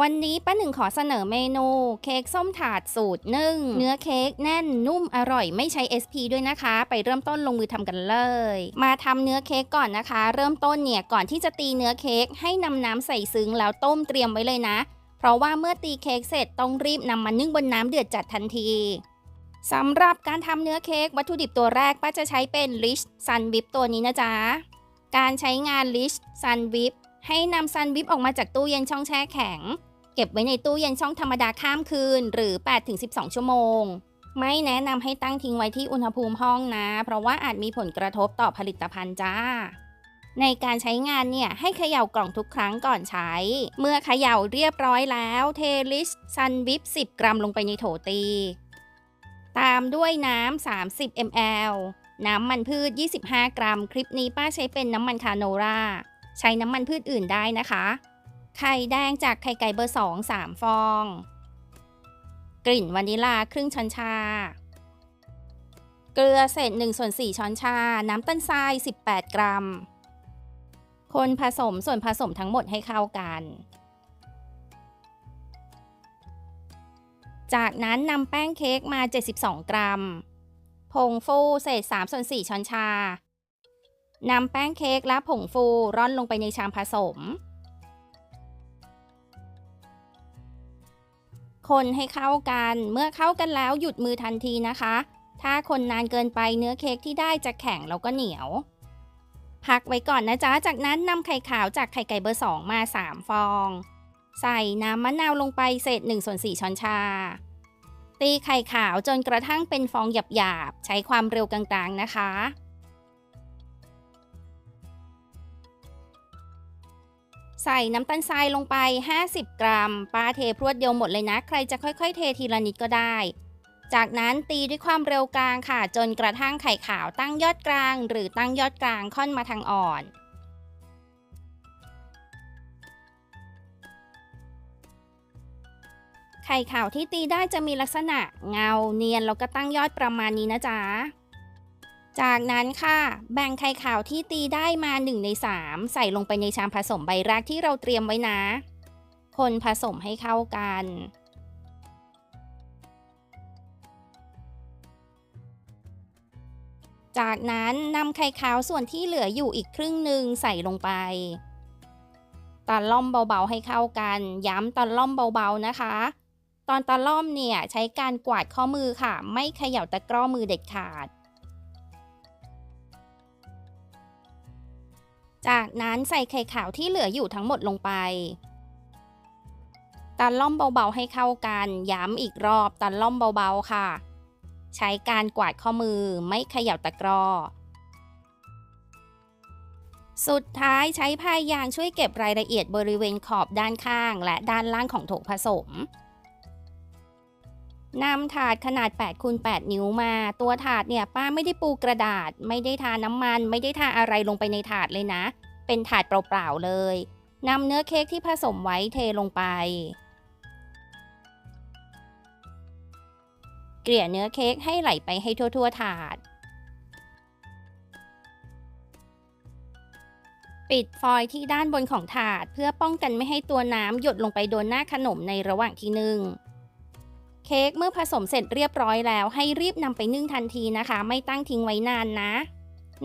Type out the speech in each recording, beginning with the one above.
วันนี้ป้าหนึ่งขอเสนอเมนู เค้กส้มถาดสูตรนึ่งเนื้อเค้กแน่นนุ่มอร่อยไม่ใช้ SP ด้วยนะคะ ไปเริ่มต้นลงมือทำกันเลย มาทำเนื้อเค้กก่อนนะคะ เริ่มต้นเนี่ยก่อนที่จะตีเนื้อเค้กให้นำน้ำใส่ซึ้งแล้วต้มเตรียมไว้เลยนะ เพราะว่าเมื่อตีเค้กเสร็จต้องรีบนำมานึ่งบนน้ำเดือดจัดทันทีสำหรับการทำเนื้อเค้กวัตถุดิบตัวแรกป้าจะใช้เป็น Rich Sun Whip ตัวนี้นะจ๊ะการใช้งาน Rich Sun Whip ให้นำซันวิปออกมาจากตู้เย็นช่องแช่แข็ง เก็บไว้ในตู้เย็นช่องธรรมดาข้ามคืน หรือ 8-12 ชั่วโมง ไม่แนะนำให้ตั้งทิ้งไว้ที่อุณหภูมิห้องนะ เพราะว่าอาจมีผลกระทบต่อผลิตภัณฑ์จ้า ในการใช้งานเนี่ย ให้เขย่ากล่องทุกครั้งก่อนใช้ เมื่อเขย่าเรียบร้อยแล้ว เทลิสซันวิป10 กรัมลงไปในโถตี ตามด้วยน้ำ30 ml น้ำมันพืช 25 กรัม คลิปนี้ป้าใช้เป็นน้ำมันคาโนรา ใช้น้ำมันพืชอื่นได้นะคะ ไข่แดงจากไข่ไก่เบอร์ 2 3 ฟอง กลิ่นวานิลาครึ่งช้อนชา เกลือเศษ1ส่วน4ช้อนชา น้ำตาลทราย 18 กรัม คนผสมส่วนผสมทั้งหมดให้เข้ากัน จากนั้นนำแป้งเค้กมา 72 กรัม ผงฟูเศษ3ส่วน4ช้อนชา นำแป้งเค้กและผงฟูร่อนลงไปในชามผสม คนให้เข้ากัน เมื่อเข้ากันแล้วหยุดมือทันทีนะคะ ถ้าคนนานเกินไปเนื้อเค้กที่ได้จะแข็งแล้วก็เหนียว พักไว้ก่อนนะจ๊ะ จากนั้นนำไข่ขาวจากไข่ไก่เบอร์ 2 มา 3 ฟอง ใส่น้ำมะนาวลงไปเศษ1ส่วน4ช้อนชา ตีไข่ขาวจนกระทั่งเป็นฟองหยาบๆ ใช้ความเร็วกลางๆนะคะ ใส่น้ำตาลทรายลงไป 50 กรัมปาเทพรวดเดียวหมดเลยนะ ใครจะค่อย ๆ เททีละนิดก็ได้ จากนั้นตีด้วยความเร็วกลางค่ะ จนกระทั่งไข่ขาวตั้งยอดกลาง หรือตั้งยอดกลางค่อนมาทางอ่อนไข่ขาวที่ตีได้จะมีลักษณะเงาเนียนแล้วก็ตั้งยอดประมาณนี้นะจ๊ะ จากนั้นค่ะแบ่งไข่ขาวที่ตีได้มา 1 ใน 3 ใส่ลงไปในชามผสมใบแรกที่เราเตรียมไว้นะ คนผสมให้เข้ากัน จากนั้นนำไข่ขาวส่วนที่เหลืออยู่อีกครึ่งหนึ่งใส่ลงไปตอนล่อมเบาๆให้เข้ากัน ย้ำตอนล่อมเบาๆนะคะ ตอนตอนล่อมเนี่ยใช้การกวาดข้อมือค่ะ ไม่เขย่าตะกร้อมือเด็ดขาด จากนั้นใส่ไข่ขาวที่เหลืออยู่ทั้งหมดลงไปตันล่อมเบาๆให้เข้ากัน ย้ำอีกรอบตันล่อมเบาๆค่ะ ใช้การกวาดข้อมือไม่เขย่าตะกร้อ สุดท้ายใช้พายยางช่วยเก็บรายละเอียดบริเวณขอบด้านข้าง และด้านล่างของโถผสม นำถาดขนาด8คูณ8นิ้วมา ตัวถาดเนี่ยป้าไม่ได้ปูกระดาษ ไม่ได้ทาน้ำมัน ไม่ได้ทาอะไรลงไปในถาดเลยนะ เป็นถาดเปล่าๆเลยนำเนื้อเค้กที่ผสมไว้เทลงไป เกลี่ยเนื้อเค้กให้ไหลไปให้ทั่วๆถาด ปิดฟอยล์ที่ด้านบนของถาดเพื่อป้องกันไม่ให้ตัวน้ำหยดลงไปโดนหน้าขนมในระหว่างที่นึ่ง เค้กเมื่อผสมเสร็จเรียบร้อยแล้ว ให้รีบนำไปนึ่งทันทีนะคะ ไม่ตั้งทิ้งไว้นานนะ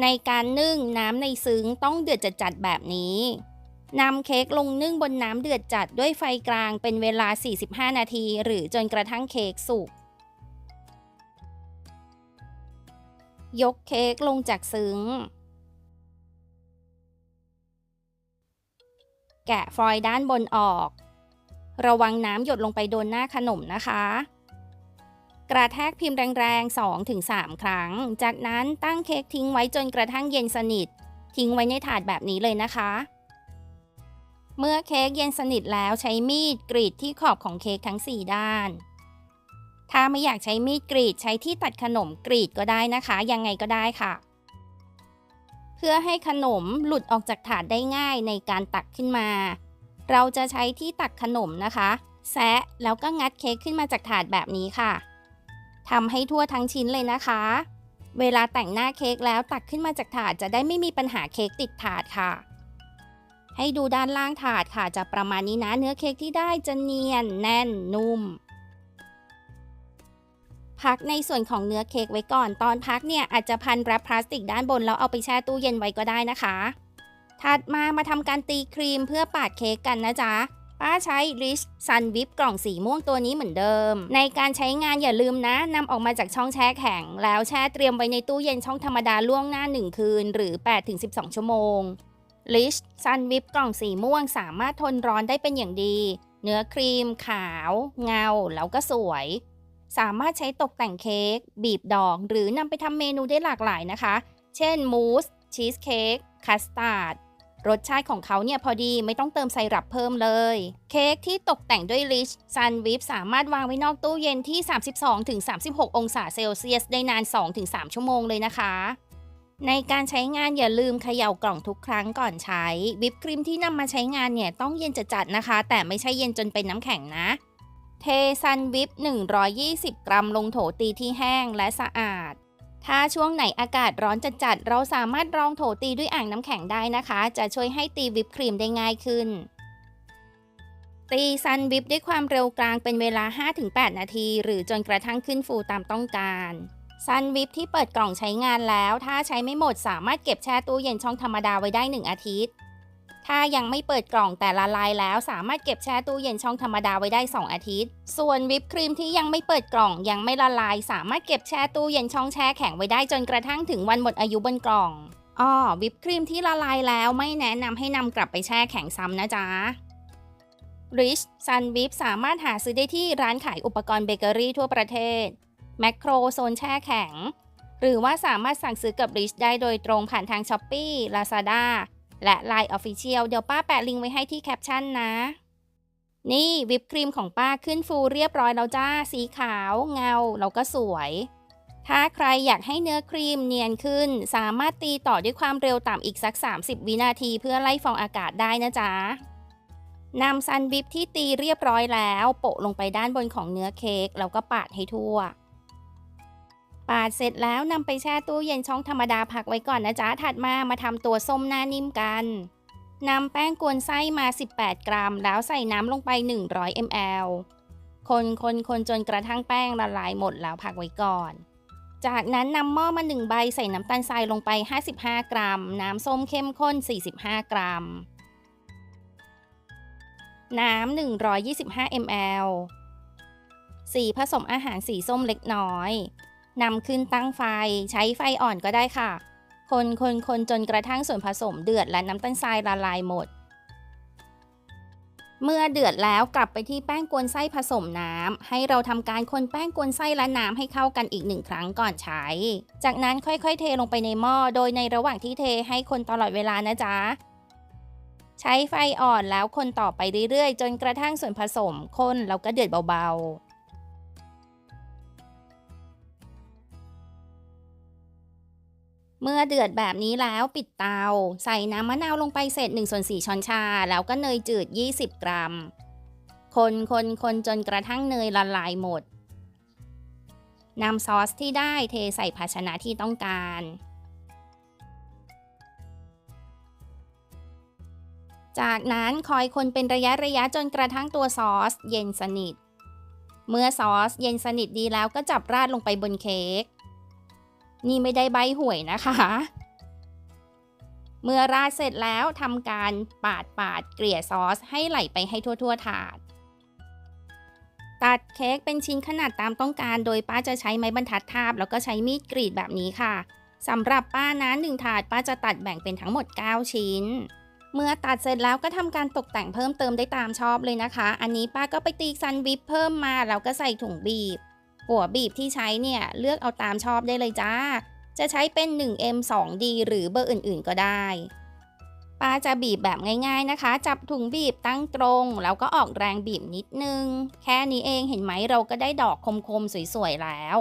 ในการนึ่งน้ำในซึ้งต้องเดือดจัดๆแบบนี้นำเค้กลงนึ่งบนน้ำเดือดจัดด้วยไฟกลางเป็นเวลา 45 นาที หรือจนกระทั่งเค้กสุก ยกเค้กลงจากซึ้ง แกะฟอยล์ด้านบนออก ระวังน้ำหยดลงไปโดนหน้าขนมนะคะ กระแทกพิมพ์แรงๆ 2-3 ครั้ง จากนั้นตั้งเค้กทิ้งไว้จนกระทั่งเย็นสนิท ทิ้งไว้ในถาดแบบนี้เลยนะคะ เมื่อเค้กเย็นสนิทแล้วใช้มีดกรีดที่ขอบของเค้กทั้ง 4 ด้าน ถ้าไม่อยากใช้มีดกรีดใช้ที่ตัดขนมกรีดก็ได้นะคะ ยังไงก็ได้ค่ะ เพื่อให้ขนมหลุดออกจากถาดได้ง่ายในการตักขึ้นมา เราจะใช้ที่ตักขนมนะคะ แซะแล้วก็งัดเค้กขึ้นมาจากถาดแบบนี้ค่ะ ทำให้ทั่วทั้งชิ้นเลยนะคะ เวลาแต่งหน้าเค้กแล้วตักขึ้นมาจากถาดจะได้ไม่มีปัญหาเค้กติดถาดค่ะ ให้ดูด้านล่างถาดค่ะ จะประมาณนี้นะเนื้อเค้กที่ได้จะเนียนแน่นนุ่ม พักในส่วนของเนื้อเค้กไว้ก่อนตอนพักเนี่ยอาจจะพันแรปพลาสติกด้านบนแล้วเอาไปแช่ตู้เย็นไว้ก็ได้นะคะ ถัดมามาทำการตีครีมเพื่อปาดเค้กกันนะจ๊ะ ป้าใช้ Rich Sun Whip กล่องสีม่วงตัวนี้เหมือนเดิม ในการใช้งานอย่าลืมนะนำออกมาจากช่องแช่แข็ง แล้วแช่เตรียมไว้ในตู้เย็นช่องธรรมดาล่วงหน้า 1 คืน หรือ 8-12 ชั่วโมง Rich Sun Whip กล่องสีม่วงสามารถทนร้อนได้เป็นอย่างดี เนื้อครีม ขาว เงา แล้วก็สวย สามารถใช้ตกแต่งเค้ก บีบดอก หรือนำไปทำเมนูได้หลากหลายนะคะ เช่นมูสชีสเค้กคัสตาร์ด รสชาติของเขาเนี่ยพอดีไม่ต้องเติมไซรัปเพิ่มเลย เค้กที่ตกแต่งด้วยลิชซันวิปสามารถวางไว้นอกตู้เย็นที่ 32-36 องศาเซลเซียสได้นาน 2-3 ชั่วโมงเลยนะคะ ในการใช้งานอย่าลืมเขย่ากล่องทุกครั้งก่อนใช้วิปครีมที่นำมาใช้งานเนี่ยต้องเย็นจัดๆนะคะ แต่ไม่ใช่เย็นจนเป็นน้ำแข็งนะเทซันวิป 120 กรัมลงโถตีที่แห้งและสะอาด ถ้าช่วงไหนอากาศร้อนจัดๆ เราสามารถรองโถตีด้วยอ่างน้ำแข็งได้นะคะ จะช่วยให้ตีวิปครีมได้ง่ายขึ้น ตีซันวิปด้วยความเร็วกลางเป็นเวลา 5-8 นาที หรือจนกระทั่งขึ้นฟูตามต้องการซันวิปที่เปิดกล่องใช้งานแล้ว ถ้าใช้ไม่หมดสามารถเก็บแช่ตู้เย็นช่องธรรมดาไว้ได้ 1 อาทิตย์ ถ้ายังไม่เปิดกล่องแต่ละลายแล้วสามารถเก็บแช่ตู้เย็นช่องธรรมดาไว้ได้ 2 อาทิตย์ ส่วนวิปครีมที่ยังไม่เปิดกล่องยังไม่ละลาย สามารถเก็บแช่ตู้เย็นช่องแช่แข็งไว้ได้จนกระทั่งถึงวันหมดอายุบนกล่องอ้อวิปครีมที่ละลายแล้วไม่แนะนำให้นำกลับไปแช่แข็งซ้ำนะจ๊ะ Rich Sun Whip สามารถหาซื้อได้ที่ร้านขายอุปกรณ์เบเกอรี่ทั่วประเทศ แมคโครโซนแช่แข็ง หรือว่าสามารถสั่งซื้อกับ Rich ได้โดยตรงผ่านทาง s h อ p e e Lazada และ Line Official เดี๋ยวป้าแปะลิงก์ไว้ให้ที่แคปชั่นนะ นี่วิปครีมของป้าขึ้นฟูเรียบร้อยแล้วจ้า สีขาว เงา แล้วก็สวย ถ้าใครอยากให้เนื้อครีมเนียนขึ้น สามารถตีต่อด้วยความเร็วต่ำอีกสัก 30 วินาทีเพื่อไล่ฟองอากาศได้นะจ๊ะนำซันวิปที่ตีเรียบร้อยแล้ว โปะลงไปด้านบนของเนื้อเค้กแล้วก็ปาดให้ทั่ว ปาดเสร็จแล้วนำไปแช่ตู้เย็นช่องธรรมดาพักไว้ก่อนนะจ๊ะ ถัดมามาทำตัวส้มหน้านิ่มกันนำแป้งกวนไส้มา 18 กรัม แล้วใส่น้ำลงไป 100 ml คนคนคนจนกระทั่งแป้งละลายหมดแล้วพักไว้ก่อน จากนั้นนำหม้อมา 1 ใบใส่น้ำตาลทรายลงไป 55 กรัม น้ำส้มเข้มข้น 45 กรัม น้ำ125 ml สีผสมอาหารสีส้มเล็กน้อย นำขึ้นตั้งไฟ ใช้ไฟอ่อนก็ได้ค่ะ คนคนคนจนกระทั่งส่วนผสมเดือดและน้ำตาลทรายละลายหมด เมื่อเดือดแล้วกลับไปที่แป้งกวนไส้ผสมน้ำให้เราทำการคนแป้งกวนไส้และน้ำให้เข้ากันอีกหนึ่งครั้งก่อนใช้ จากนั้นค่อยๆ เทลงไปในหม้อโดยในระหว่างที่เทให้คนตลอดเวลานะจ๊ะใช้ไฟอ่อนแล้วคนต่อไปเรื่อยๆ จนกระทั่งส่วนผสมข้นแล้วก็เดือดเบาๆ เมื่อเดือดแบบนี้แล้วปิดเตา ใส่น้ำมะนาวลงไปเศษ1ส่วน4ช้อนชา แล้วก็เนยจืด 20 กรัม คนคนคนจนกระทั่งเนยละลายหมดนำซอสที่ได้เทใส่ภาชนะที่ต้องการ จากนั้นคอยคนเป็นระยะระยะจนกระทั่งตัวซอสเย็นสนิท เมื่อซอสเย็นสนิทดีแล้วก็จับราดลงไปบนเค้ก นี่ไม่ได้ใบหวยนะคะ เมื่อราดเสร็จแล้วทำการปาดปาดเกลี่ยซอสให้ไหลไปให้ทั่วๆถาด ตัดเค้กเป็นชิ้นขนาดตามต้องการ โดยป้าจะใช้ไม้บรรทัดทาบ แล้วก็ใช้มีดกรีดแบบนี้ค่ะสำหรับป้านะหนึ่งถาดป้าจะตัดแบ่งเป็นทั้งหมด 9 ชิ้น เมื่อตัดเสร็จแล้วก็ทำการตกแต่งเพิ่มเติมได้ตามชอบเลยนะคะ อันนี้ป้าก็ไปตีซันวิปเพิ่มมาแล้วก็ใส่ถุงบีบ หัวบีบที่ใช้เนี่ยเลือกเอาตามชอบได้เลยจ้า จะใช้เป็น 1M 2D หรือเบอร์อื่นๆก็ได้ป้าจะบีบแบบง่าย ๆนะคะ จับถุงบีบตั้งตรงแล้วก็ออกแรงบีบนิดนึง แค่นี้เองเห็นไหมเราก็ได้ดอกคมๆสวยๆแล้ว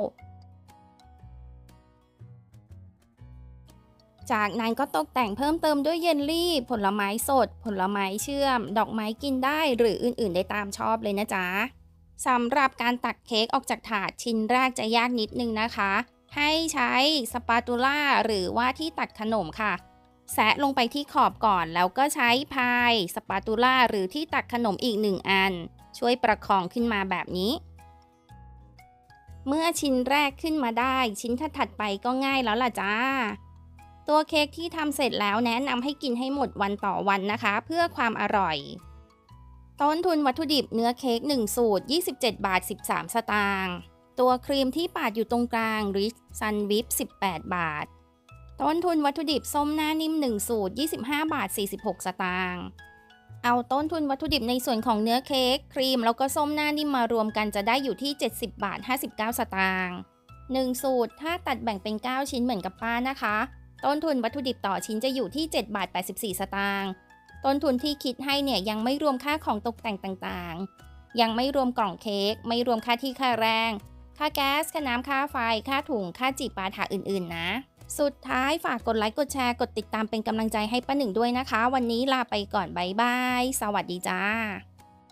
จากนั้นก็ตกแต่งเพิ่มเติมด้วยเยลลี่ ผลไม้สด ผลไม้เชื่อม ดอกไม้กินได้หรืออื่นๆ ได้ตามชอบเลยนะจ๊ะ สำหรับการตักเค้กออกจากถาดชิ้นแรกจะยากนิดนึงนะคะ ให้ใช้สปาตูล่าหรือว่าที่ตัดขนมค่ะ แซะลงไปที่ขอบก่อน แล้วก็ใช้พายสปาตูล่าหรือที่ตักขนมอีกหนึ่งอัน ช่วยประคองขึ้นมาแบบนี้ เมื่อชิ้นแรกขึ้นมาได้ ชิ้นถัดไปก็ง่ายแล้วล่ะจ้าตัวเค้กที่ทำเสร็จแล้วแนะนำให้กินให้หมดวันต่อวันนะคะ เพื่อความอร่อย ต้นทุนวัตถุดิบเนื้อเค้ก1 สูตร 27 บาท 13 สตางค์ตัวครีมที่ปาดอยู่ตรงกลาง Rich Sun Whip 18 บาท ต้นทุนวัตถุดิบส้มหน้านิ่ม 1 สูตร 25 บาท 46 สตางค์เอาต้นทุนวัตถุดิบในส่วนของเนื้อเค้กครีมแล้วก็ส้มหน้านิ่มมารวมกันจะได้อยู่ที่ 70 บาท 59 สตางค์1สูตรถ้าตัดแบ่งเป็น 9 ชิ้นเหมือนกับป้านะคะ ต้นทุนวัตถุดิบต่อชิ้นจะอยู่ที่ 7 บาท 84 สตางค์ ต้นทุนที่คิดให้เนี่ยยังไม่รวมค่าของตกแต่งต่างๆ ยังไม่รวมกล่องเค้ก ไม่รวมค่าที่ค่าแรง ค่าแก๊ส ค่าน้ำ ค่าไฟ ค่าถุง ค่าจีบปาถาอื่นๆ นะ สุดท้ายฝากกดไลค์ กดแชร์ กดติดตามเป็นกำลังใจให้ป้าหนึ่งด้วยนะคะ วันนี้ลาไปก่อนบายบาย สวัสดีจ้า